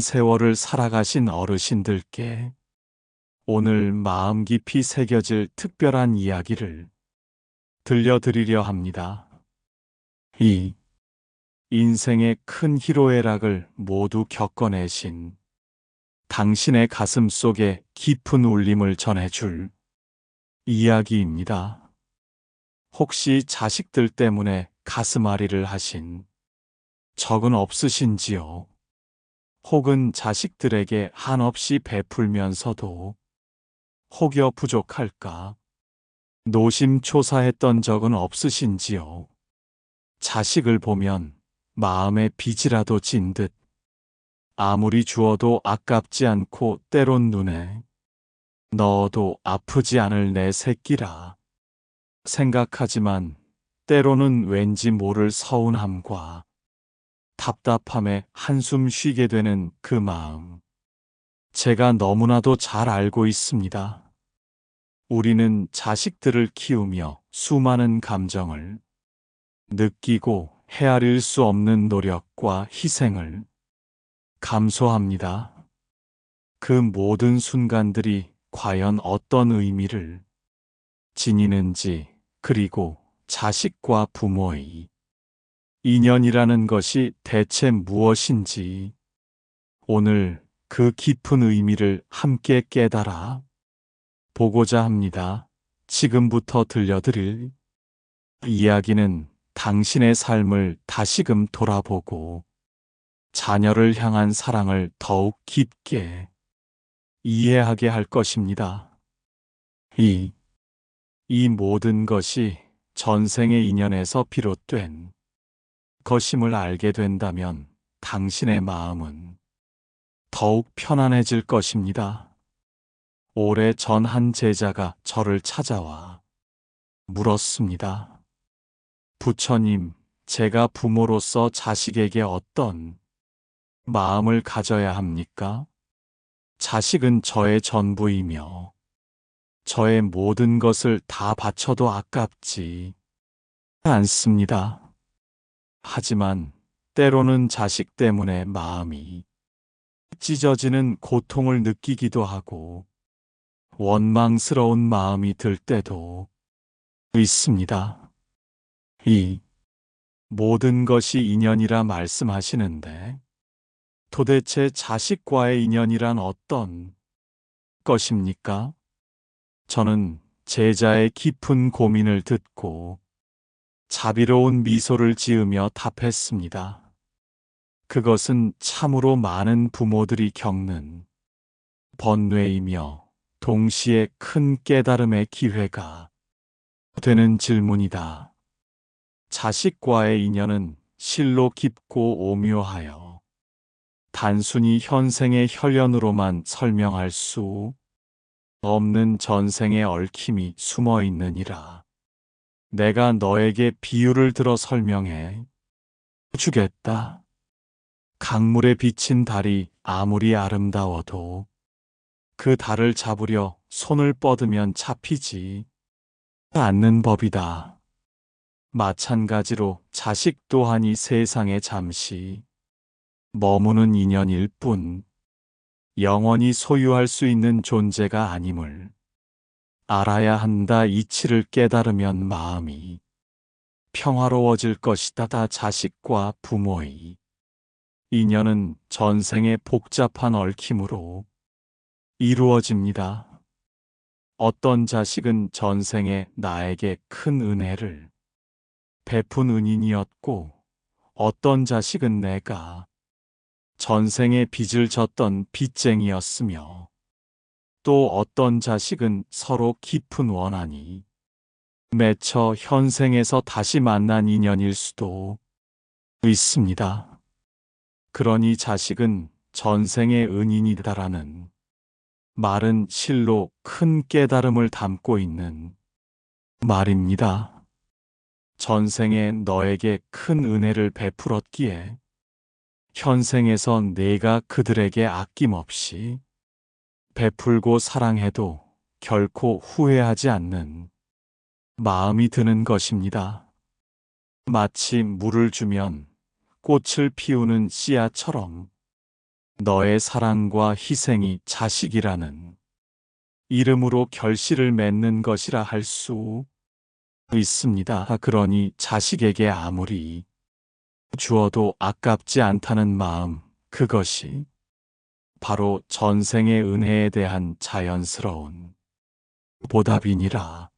세월을 살아가신 어르신들께 오늘 마음 깊이 새겨질 특별한 이야기를 들려드리려 합니다. 이 인생의 큰 희로애락을 모두 겪어내신 당신의 가슴 속에 깊은 울림을 전해줄 이야기입니다. 혹시 자식들 때문에 가슴앓이를 하신 적은 없으신지요? 혹은 자식들에게 한없이 베풀면서도 혹여 부족할까 노심초사했던 적은 없으신지요? 자식을 보면 마음에 빚이라도 진 듯 아무리 주어도 아깝지 않고 때론 눈에 넣어도 아프지 않을 내 새끼라 생각하지만 때로는 왠지 모를 서운함과 답답함에 한숨 쉬게 되는 그 마음. 제가 너무나도 잘 알고 있습니다. 우리는 자식들을 키우며 수많은 감정을 느끼고 헤아릴 수 없는 노력과 희생을 감소합니다. 그 모든 순간들이 과연 어떤 의미를 지니는지, 그리고 자식과 부모의 인연이라는 것이 대체 무엇인지 오늘 그 깊은 의미를 함께 깨달아 보고자 합니다. 지금부터 들려드릴 이야기는 당신의 삶을 다시금 돌아보고 자녀를 향한 사랑을 더욱 깊게 이해하게 할 것입니다. 이, 이 모든 것이 전생의 인연에서 비롯된 것임을 알게 된다면 당신의 마음은 더욱 편안해질 것입니다. 오래 전 한 제자가 저를 찾아와 물었습니다. 부처님, 제가 부모로서 자식에게 어떤 마음을 가져야 합니까? 자식은 저의 전부이며 저의 모든 것을 다 바쳐도 아깝지 않습니다. 하지만 때로는 자식 때문에 마음이 찢어지는 고통을 느끼기도 하고 원망스러운 마음이 들 때도 있습니다. 이 모든 것이 인연이라 말씀하시는데 도대체 자식과의 인연이란 어떤 것입니까? 저는 제자의 깊은 고민을 듣고 자비로운 미소를 지으며 답했습니다. 그것은 참으로 많은 부모들이 겪는 번뇌이며 동시에 큰 깨달음의 기회가 되는 질문이다. 자식과의 인연은 실로 깊고 오묘하여 단순히 현생의 혈연으로만 설명할 수 없는 전생의 얽힘이 숨어 있느니라. 내가 너에게 비유를 들어 설명해 주겠다. 강물에 비친 달이 아무리 아름다워도 그 달을 잡으려 손을 뻗으면 잡히지 않는 법이다. 마찬가지로 자식 또한 이 세상에 잠시 머무는 인연일 뿐 영원히 소유할 수 있는 존재가 아님을 알아야 한다 이치를 깨달으면 마음이 평화로워질 것이다 다 자식과 부모의 인연은 전생의 복잡한 얽힘으로 이루어집니다. 어떤 자식은 전생에 나에게 큰 은혜를 베푼 은인이었고 어떤 자식은 내가 전생에 빚을 졌던 빚쟁이였으며 또 어떤 자식은 서로 깊은 원한이 맺혀 현생에서 다시 만난 인연일 수도 있습니다. 그러니 자식은 전생의 은인이다라는 말은 실로 큰 깨달음을 담고 있는 말입니다. 전생에 너에게 큰 은혜를 베풀었기에 현생에서 내가 그들에게 아낌없이 베풀고 사랑해도 결코 후회하지 않는 마음이 드는 것입니다. 마치 물을 주면 꽃을 피우는 씨앗처럼 너의 사랑과 희생이 자식이라는 이름으로 결실을 맺는 것이라 할 수 있습니다. 그러니 자식에게 아무리 주어도 아깝지 않다는 마음, 그것이 바로 전생의 은혜에 대한 자연스러운 보답이니라.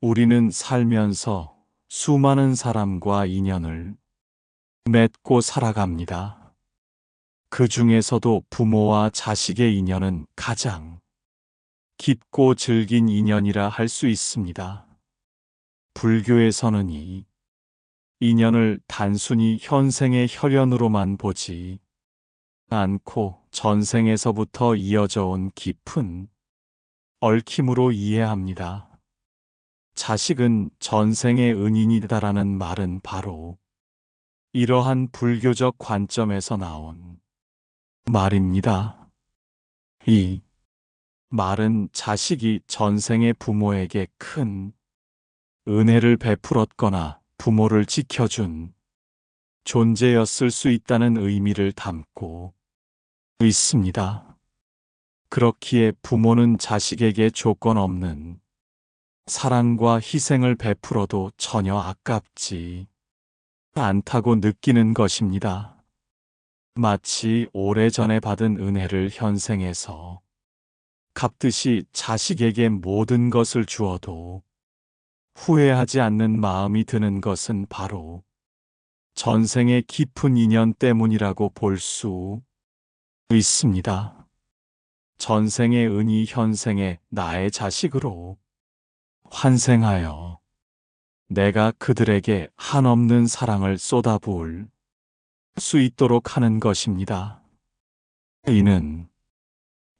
우리는 살면서 수많은 사람과 인연을 맺고 살아갑니다. 그 중에서도 부모와 자식의 인연은 가장 깊고 즐긴 인연이라 할 수 있습니다. 불교에서는 이 인연을 단순히 현생의 혈연으로만 보지 않고 전생에서부터 이어져 온 깊은 얽힘으로 이해합니다. 자식은 전생의 은인이다라는 말은 바로 이러한 불교적 관점에서 나온 말입니다. 이 말은 자식이 전생의 부모에게 큰 은혜를 베풀었거나 부모를 지켜준 존재였을 수 있다는 의미를 담고 있습니다. 그렇기에 부모는 자식에게 조건 없는 사랑과 희생을 베풀어도 전혀 아깝지 않다고 느끼는 것입니다. 마치 오래전에 받은 은혜를 현생에서 갚듯이 자식에게 모든 것을 주어도 후회하지 않는 마음이 드는 것은 바로 전생의 깊은 인연 때문이라고 볼 수 있습니다. 전생의 은이 현생의 나의 자식으로 환생하여 내가 그들에게 한없는 사랑을 쏟아부을 수 있도록 하는 것입니다. 이는,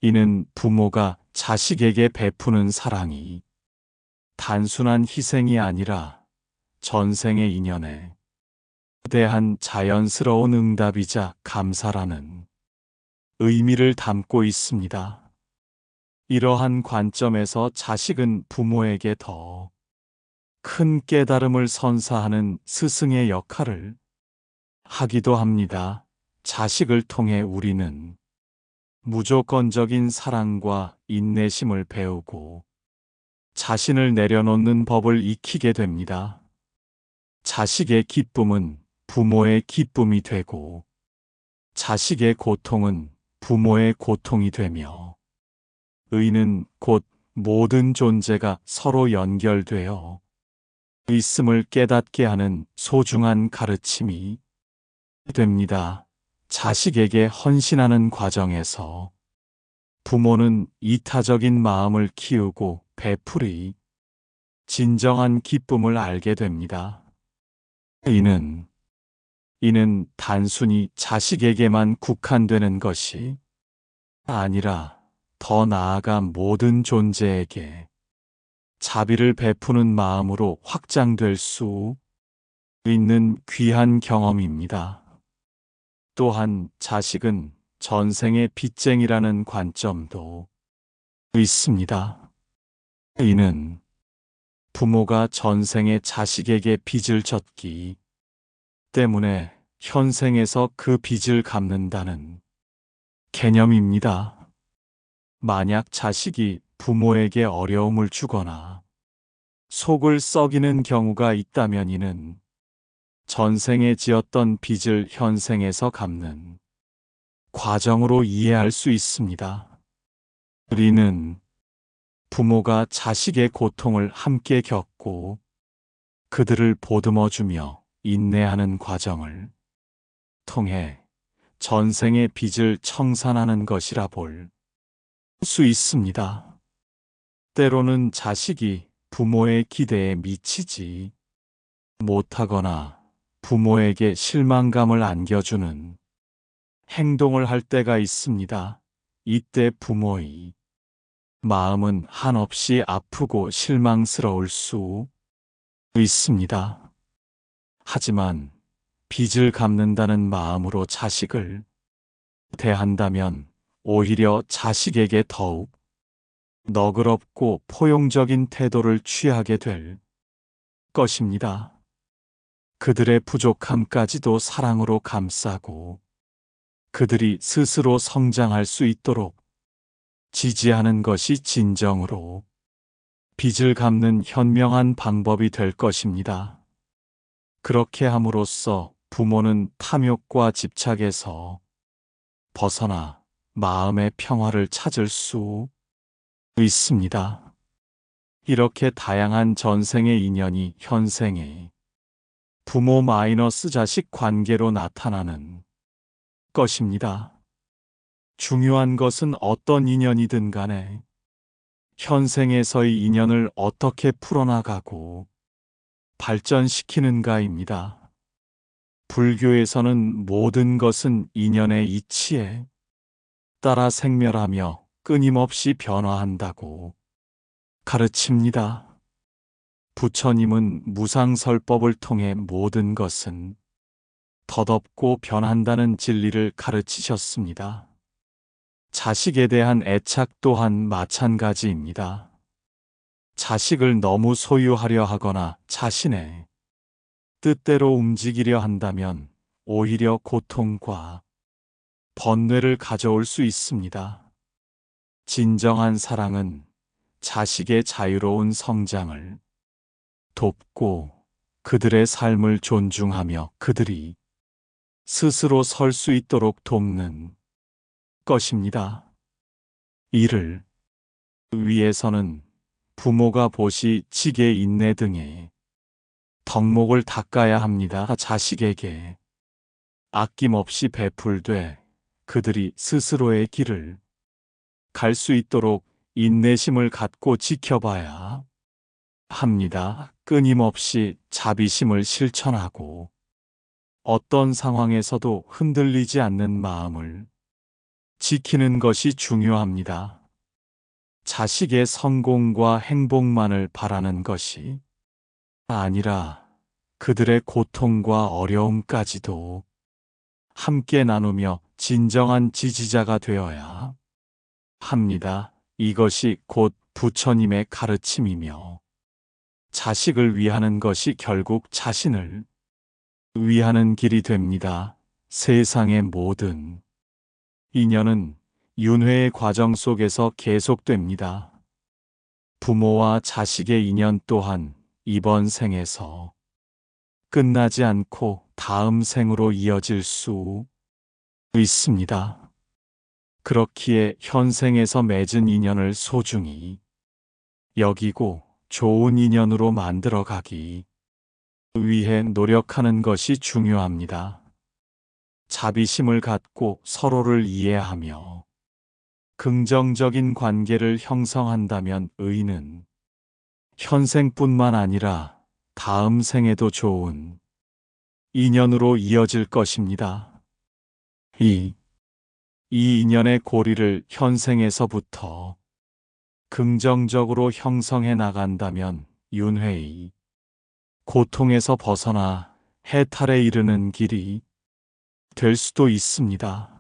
이는 부모가 자식에게 베푸는 사랑이 단순한 희생이 아니라 전생의 인연에 대한 자연스러운 응답이자 감사라는 의미를 담고 있습니다. 이러한 관점에서 자식은 부모에게 더 큰 깨달음을 선사하는 스승의 역할을 하기도 합니다. 자식을 통해 우리는 무조건적인 사랑과 인내심을 배우고 자신을 내려놓는 법을 익히게 됩니다. 자식의 기쁨은 부모의 기쁨이 되고 자식의 고통은 부모의 고통이 되며 의는 곧 모든 존재가 서로 연결되어 있음을 깨닫게 하는 소중한 가르침이 됩니다. 자식에게 헌신하는 과정에서 부모는 이타적인 마음을 키우고 베풀이 진정한 기쁨을 알게 됩니다. 이는 이는 단순히 자식에게만 국한되는 것이 아니라 더 나아가 모든 존재에게 자비를 베푸는 마음으로 확장될 수 있는 귀한 경험입니다. 또한 자식은 전생의 빚쟁이라는 관점도 있습니다. 이는 부모가 전생의 자식에게 빚을 졌기 때문에 현생에서 그 빚을 갚는다는 개념입니다. 만약 자식이 부모에게 어려움을 주거나 속을 썩이는 경우가 있다면 이는 전생에 지었던 빚을 현생에서 갚는 과정으로 이해할 수 있습니다. 우리는 부모가 자식의 고통을 함께 겪고 그들을 보듬어주며 인내하는 과정을 통해 전생의 빚을 청산하는 것이라 볼 수 있습니다. 때로는 자식이 부모의 기대에 미치지 못하거나 부모에게 실망감을 안겨주는 행동을 할 때가 있습니다. 이때 부모의 마음은 한없이 아프고 실망스러울 수 있습니다. 하지만 빚을 갚는다는 마음으로 자식을 대한다면 오히려 자식에게 더욱 너그럽고 포용적인 태도를 취하게 될 것입니다. 그들의 부족함까지도 사랑으로 감싸고 그들이 스스로 성장할 수 있도록 지지하는 것이 진정으로 빚을 갚는 현명한 방법이 될 것입니다. 그렇게 함으로써 부모는 탐욕과 집착에서 벗어나 마음의 평화를 찾을 수 있습니다. 이렇게 다양한 전생의 인연이 현생에 부모 마이너스 자식 관계로 나타나는 것입니다. 중요한 것은 어떤 인연이든 간에 현생에서의 인연을 어떻게 풀어나가고 발전시키는가입니다. 불교에서는 모든 것은 인연의 이치에 따라 생멸하며 끊임없이 변화한다고 가르칩니다. 부처님은 무상설법을 통해 모든 것은 덧없고 변한다는 진리를 가르치셨습니다. 자식에 대한 애착 또한 마찬가지입니다. 자식을 너무 소유하려 하거나 자신의 뜻대로 움직이려 한다면 오히려 고통과 번뇌를 가져올 수 있습니다. 진정한 사랑은 자식의 자유로운 성장을 돕고 그들의 삶을 존중하며 그들이 스스로 설 수 있도록 돕는 것입니다. 이를 위해서는 부모가 보시, 지게, 인내 등의 덕목을 닦아야 합니다. 자식에게 아낌없이 베풀되 그들이 스스로의 길을 갈 수 있도록 인내심을 갖고 지켜봐야 합니다. 끊임없이 자비심을 실천하고 어떤 상황에서도 흔들리지 않는 마음을 지키는 것이 중요합니다. 자식의 성공과 행복만을 바라는 것이 아니라 그들의 고통과 어려움까지도 함께 나누며 진정한 지지자가 되어야 합니다. 이것이 곧 부처님의 가르침이며 자식을 위하는 것이 결국 자신을 위하는 길이 됩니다. 세상의 모든 인연은 윤회의 과정 속에서 계속됩니다. 부모와 자식의 인연 또한 이번 생에서 끝나지 않고 다음 생으로 이어질 수 있습니다. 그렇기에 현생에서 맺은 인연을 소중히 여기고 좋은 인연으로 만들어 가기 위해 노력하는 것이 중요합니다. 자비심을 갖고 서로를 이해하며 긍정적인 관계를 형성한다면 의는 현생뿐만 아니라 다음 생에도 좋은 인연으로 이어질 것입니다. 이, 이 인연의 고리를 현생에서부터 긍정적으로 형성해 나간다면 윤회의 고통에서 벗어나 해탈에 이르는 길이 될 수도 있습니다.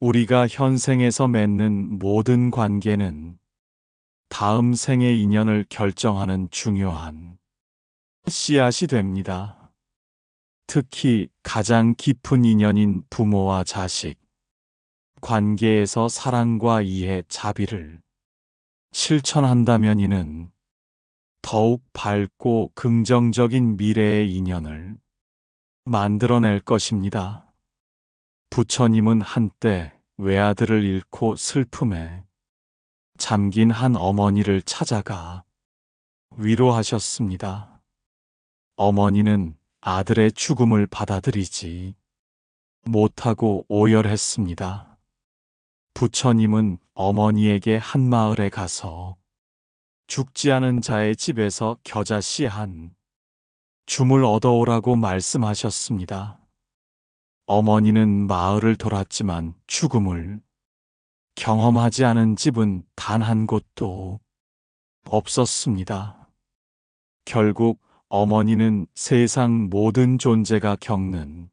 우리가 현생에서 맺는 모든 관계는 다음 생의 인연을 결정하는 중요한 씨앗이 됩니다. 특히 가장 깊은 인연인 부모와 자식, 관계에서 사랑과 이해, 자비를 실천한다면 이는 더욱 밝고 긍정적인 미래의 인연을 만들어낼 것입니다. 부처님은 한때 외아들을 잃고 슬픔에 잠긴 한 어머니를 찾아가 위로하셨습니다. 어머니는 아들의 죽음을 받아들이지 못하고 오열했습니다. 부처님은 어머니에게 한 마을에 가서 죽지 않은 자의 집에서 겨자씨 한 줌을 얻어오라고 말씀하셨습니다. 어머니는 마을을 돌았지만 죽음을 경험하지 않은 집은 단 한 곳도 없었습니다. 결국 어머니는 세상 모든 존재가 겪는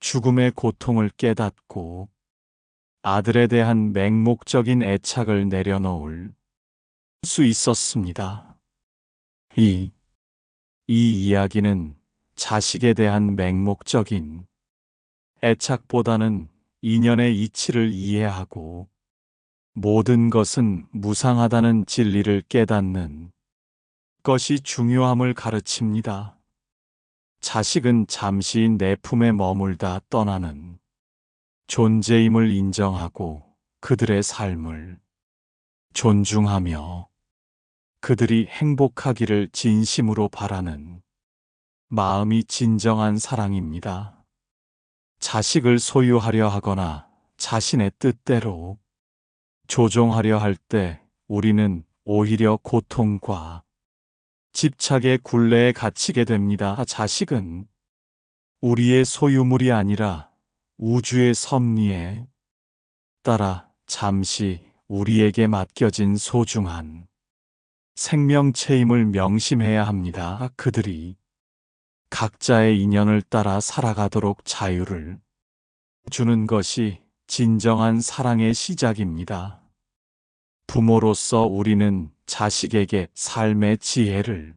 죽음의 고통을 깨닫고 아들에 대한 맹목적인 애착을 내려놓을 수 있었습니다. 이, 이 이야기는 자식에 대한 맹목적인 애착보다는 인연의 이치를 이해하고 모든 것은 무상하다는 진리를 깨닫는 것이 중요함을 가르칩니다. 자식은 잠시 내 품에 머물다 떠나는 존재임을 인정하고 그들의 삶을 존중하며 그들이 행복하기를 진심으로 바라는 마음이 진정한 사랑입니다. 자식을 소유하려 하거나 자신의 뜻대로 조종하려 할 때 우리는 오히려 고통과 집착의 굴레에 갇히게 됩니다. 자식은 우리의 소유물이 아니라 우주의 섭리에 따라 잠시 우리에게 맡겨진 소중한 생명체임을 명심해야 합니다. 그들이 각자의 인연을 따라 살아가도록 자유를 주는 것이 진정한 사랑의 시작입니다. 부모로서 우리는 자식에게 삶의 지혜를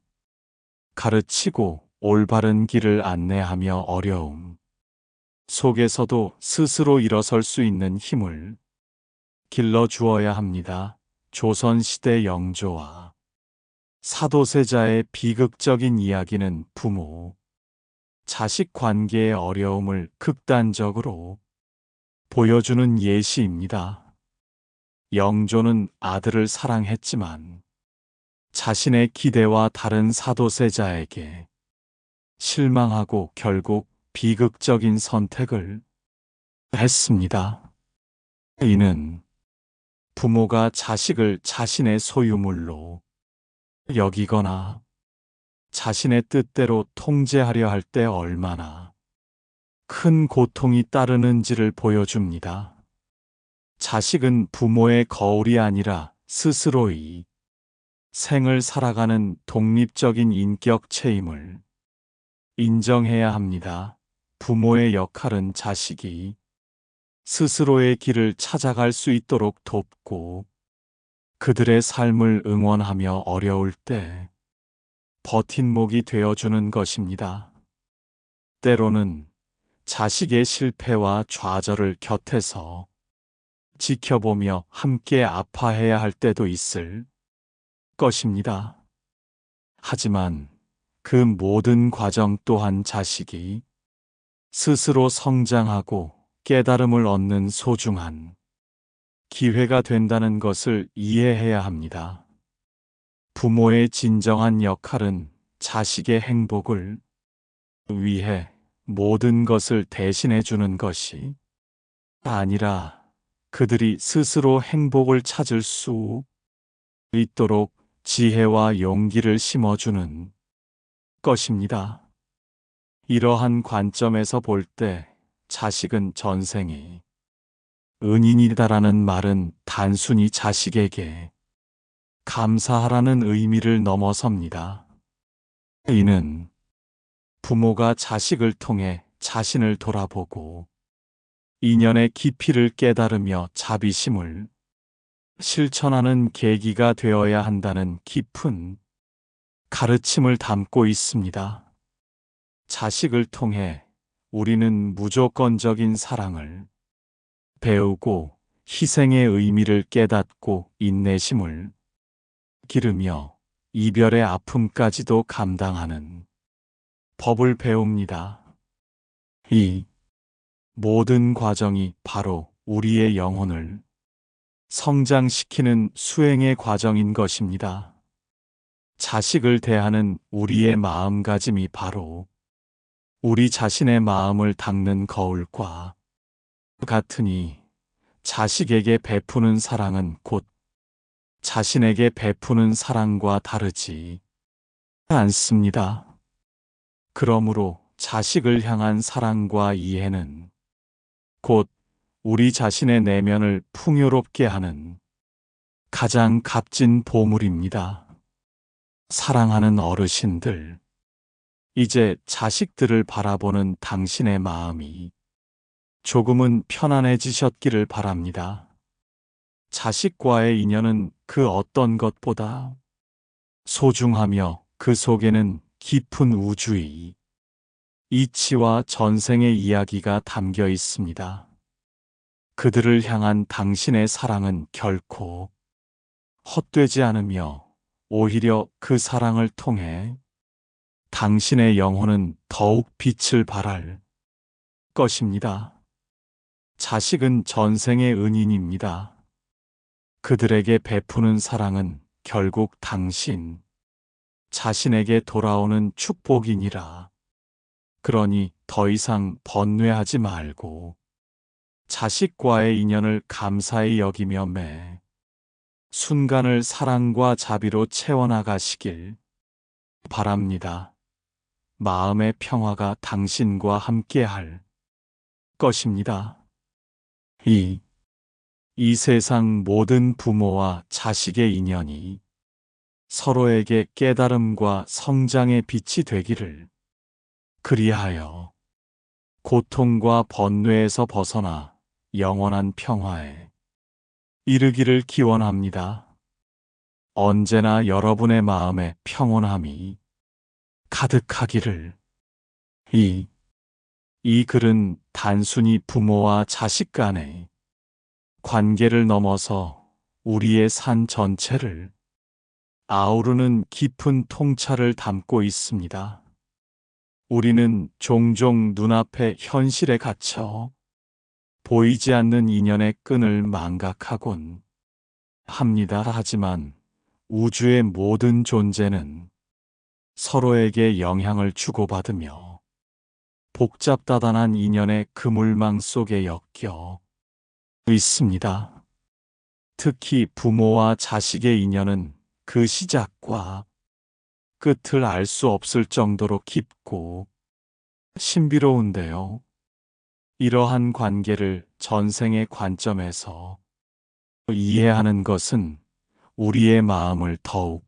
가르치고 올바른 길을 안내하며 어려움 속에서도 스스로 일어설 수 있는 힘을 길러 주어야 합니다. 조선시대 영조와 사도세자의 비극적인 이야기는 부모, 자식 관계의 어려움을 극단적으로 보여주는 예시입니다. 영조는 아들을 사랑했지만 자신의 기대와 다른 사도세자에게 실망하고 결국 비극적인 선택을 했습니다. 이는 부모가 자식을 자신의 소유물로 여기거나 자신의 뜻대로 통제하려 할 때 얼마나 큰 고통이 따르는지를 보여줍니다. 자식은 부모의 거울이 아니라 스스로의 생을 살아가는 독립적인 인격체임을 인정해야 합니다. 부모의 역할은 자식이 스스로의 길을 찾아갈 수 있도록 돕고 그들의 삶을 응원하며 어려울 때 버팀목이 되어주는 것입니다. 때로는 자식의 실패와 좌절을 곁에서 지켜보며 함께 아파해야 할 때도 있을 것입니다. 하지만 그 모든 과정 또한 자식이 스스로 성장하고 깨달음을 얻는 소중한 기회가 된다는 것을 이해해야 합니다. 부모의 진정한 역할은 자식의 행복을 위해 모든 것을 대신해 주는 것이 아니라 그들이 스스로 행복을 찾을 수 있도록 지혜와 용기를 심어주는 것입니다. 이러한 관점에서 볼 때 자식은 전생이 은인이다라는 말은 단순히 자식에게 감사하라는 의미를 넘어섭니다. 이는 부모가 자식을 통해 자신을 돌아보고 인연의 깊이를 깨달으며 자비심을 실천하는 계기가 되어야 한다는 깊은 가르침을 담고 있습니다. 자식을 통해 우리는 무조건적인 사랑을 배우고 희생의 의미를 깨닫고 인내심을 기르며 이별의 아픔까지도 감당하는 법을 배웁니다. 이 모든 과정이 바로 우리의 영혼을 성장시키는 수행의 과정인 것입니다. 자식을 대하는 우리의 마음가짐이 바로 우리 자신의 마음을 닦는 거울과 같으니 자식에게 베푸는 사랑은 곧 자신에게 베푸는 사랑과 다르지 않습니다. 그러므로 자식을 향한 사랑과 이해는 곧 우리 자신의 내면을 풍요롭게 하는 가장 값진 보물입니다. 사랑하는 어르신들, 이제 자식들을 바라보는 당신의 마음이 조금은 편안해지셨기를 바랍니다. 자식과의 인연은 그 어떤 것보다 소중하며 그 속에는 깊은 우주의 이치와 전생의 이야기가 담겨 있습니다. 그들을 향한 당신의 사랑은 결코 헛되지 않으며 오히려 그 사랑을 통해 당신의 영혼은 더욱 빛을 발할 것입니다. 자식은 전생의 은인입니다. 그들에게 베푸는 사랑은 결국 당신 자신에게 돌아오는 축복이니라. 그러니 더 이상 번뇌하지 말고 자식과의 인연을 감사히 여기며 매 순간을 사랑과 자비로 채워나가시길 바랍니다. 마음의 평화가 당신과 함께할 것입니다. 이, 이 세상 모든 부모와 자식의 인연이 서로에게 깨달음과 성장의 빛이 되기를 그리하여 고통과 번뇌에서 벗어나 영원한 평화에 이르기를 기원합니다. 언제나 여러분의 마음에 평온함이 가득하기를. 이, 이 글은 단순히 부모와 자식 간의 관계를 넘어서 우리의 산 전체를 아우르는 깊은 통찰을 담고 있습니다. 우리는 종종 눈앞의 현실에 갇혀 보이지 않는 인연의 끈을 망각하곤 합니다. 하지만 우주의 모든 존재는 서로에게 영향을 주고받으며 복잡다단한 인연의 그물망 속에 엮여 있습니다. 특히 부모와 자식의 인연은 그 시작과 끝을 알 수 없을 정도로 깊고 신비로운데요. 이러한 관계를 전생의 관점에서 이해하는 것은 우리의 마음을 더욱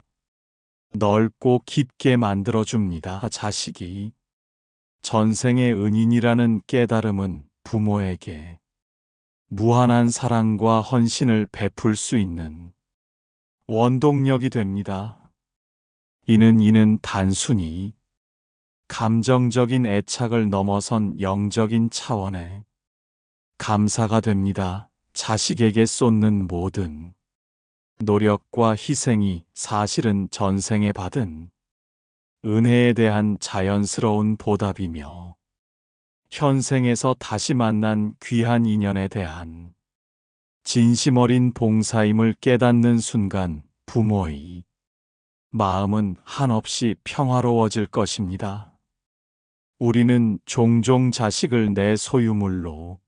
넓고 깊게 만들어줍니다. 자식이 전생의 은인이라는 깨달음은 부모에게 무한한 사랑과 헌신을 베풀 수 있는 원동력이 됩니다. 이는 이는 단순히 감정적인 애착을 넘어선 영적인 차원의 감사가 됩니다. 자식에게 쏟는 모든 노력과 희생이 사실은 전생에 받은 은혜에 대한 자연스러운 보답이며 현생에서 다시 만난 귀한 인연에 대한 진심 어린 봉사임을 깨닫는 순간 부모의 마음은 한없이 평화로워질 것입니다. 우리는 종종 자식을 내 소유물로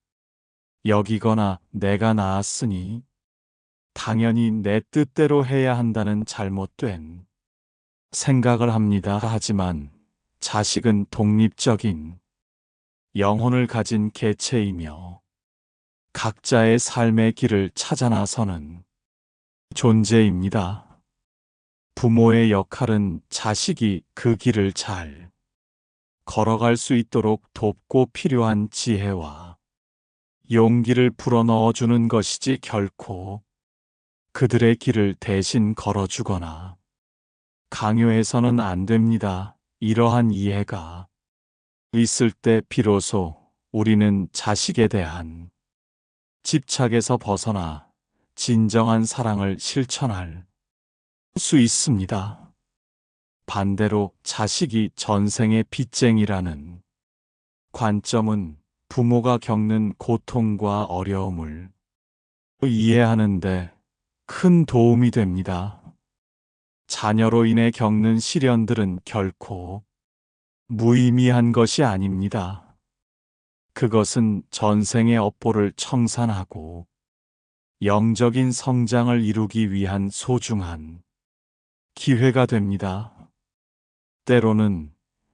여기거나 내가 낳았으니 당연히 내 뜻대로 해야 한다는 잘못된 생각을 합니다. 하지만 자식은 독립적인 영혼을 가진 개체이며 각자의 삶의 길을 찾아 나서는 존재입니다. 부모의 역할은 자식이 그 길을 잘 걸어갈 수 있도록 돕고 필요한 지혜와 용기를 불어넣어 주는 것이지 결코 그들의 길을 대신 걸어주거나 강요해서는 안 됩니다. 이러한 이해가 있을 때 비로소 우리는 자식에 대한 집착에서 벗어나 진정한 사랑을 실천할 수 있습니다. 반대로 자식이 전생의 빚쟁이라는 관점은 부모가 겪는 고통과 어려움을 이해하는데 큰 도움이 됩니다. 자녀로 인해 겪는 시련들은 결코 무의미한 것이 아닙니다. 그것은 전생의 업보를 청산하고 영적인 성장을 이루기 위한 소중한 기회가 됩니다. 때로는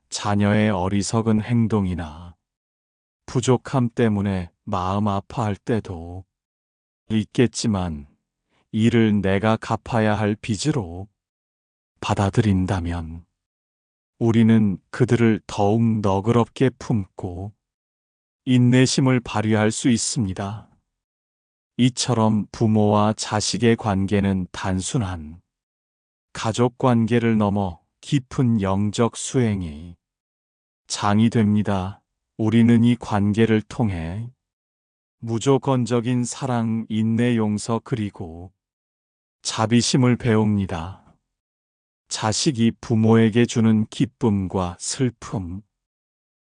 자녀의 어리석은 행동이나 부족함 때문에 마음 아파할 때도 있겠지만 이를 내가 갚아야 할 빚으로 받아들인다면 우리는 그들을 더욱 너그럽게 품고 인내심을 발휘할 수 있습니다. 이처럼 부모와 자식의 관계는 단순한 가족 관계를 넘어 깊은 영적 수행이 장이 됩니다. 우리는 이 관계를 통해 무조건적인 사랑, 인내, 용서, 그리고 자비심을 배웁니다. 자식이 부모에게 주는 기쁨과 슬픔,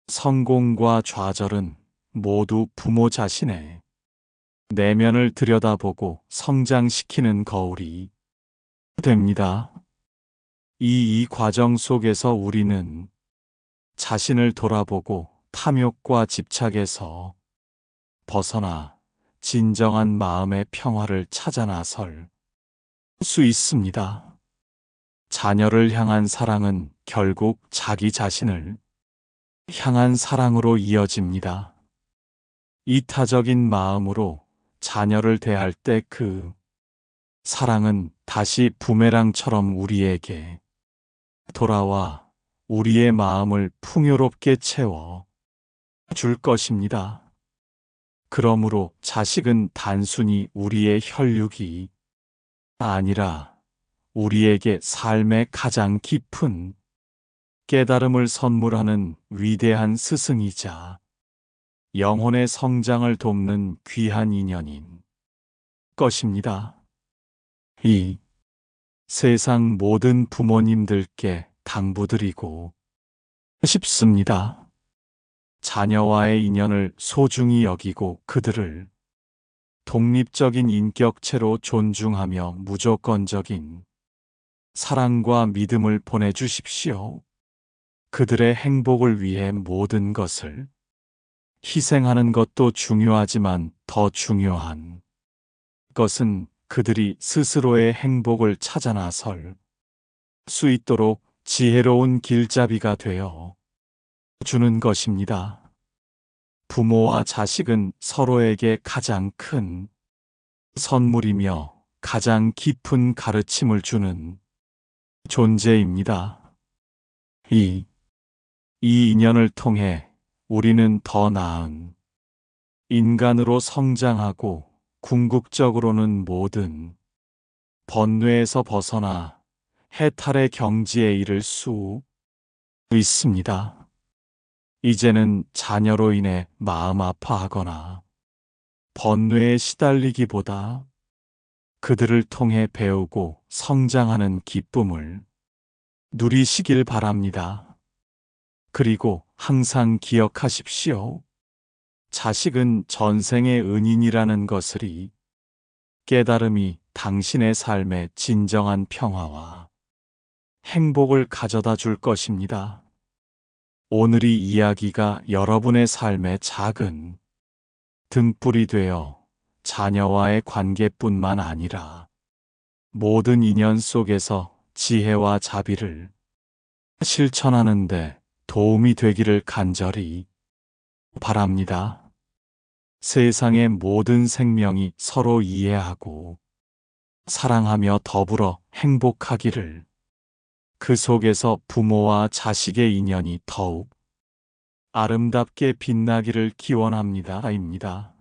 성공과 좌절은 모두 부모 자신의 내면을 들여다보고 성장시키는 거울이 됩니다. 이, 이 과정 속에서 우리는 자신을 돌아보고 탐욕과 집착에서 벗어나 진정한 마음의 평화를 찾아 나설 수 있습니다. 자녀를 향한 사랑은 결국 자기 자신을 향한 사랑으로 이어집니다. 이타적인 마음으로 자녀를 대할 때 그 사랑은 다시 부메랑처럼 우리에게 돌아와 우리의 마음을 풍요롭게 채워 줄 것입니다. 그러므로 자식은 단순히 우리의 혈육이 아니라 우리에게 삶의 가장 깊은 깨달음을 선물하는 위대한 스승이자 영혼의 성장을 돕는 귀한 인연인 것입니다. 이 세상 모든 부모님들께 당부드리고 싶습니다. 자녀와의 인연을 소중히 여기고 그들을 독립적인 인격체로 존중하며 무조건적인 사랑과 믿음을 보내주십시오. 그들의 행복을 위해 모든 것을 희생하는 것도 중요하지만 더 중요한 것은 그들이 스스로의 행복을 찾아 나설 수 있도록 지혜로운 길잡이가 되어 주는 것입니다. 부모와 자식은 서로에게 가장 큰 선물이며 가장 깊은 가르침을 주는 존재입니다. 이, 이 인연을 통해 우리는 더 나은 인간으로 성장하고 궁극적으로는 모든 번뇌에서 벗어나 해탈의 경지에 이를 수 있습니다. 이제는 자녀로 인해 마음 아파하거나 번뇌에 시달리기보다 그들을 통해 배우고 성장하는 기쁨을 누리시길 바랍니다. 그리고 항상 기억하십시오. 자식은 전생의 은인이라는 것을이 깨달음이 당신의 삶의 진정한 평화와 행복을 가져다 줄 것입니다. 오늘의 이야기가 여러분의 삶의 작은 등불이 되어 자녀와의 관계뿐만 아니라 모든 인연 속에서 지혜와 자비를 실천하는데 도움이 되기를 간절히 바랍니다. 세상의 모든 생명이 서로 이해하고 사랑하며 더불어 행복하기를 그 속에서 부모와 자식의 인연이 더욱 아름답게 빛나기를 기원합니다. 입니다.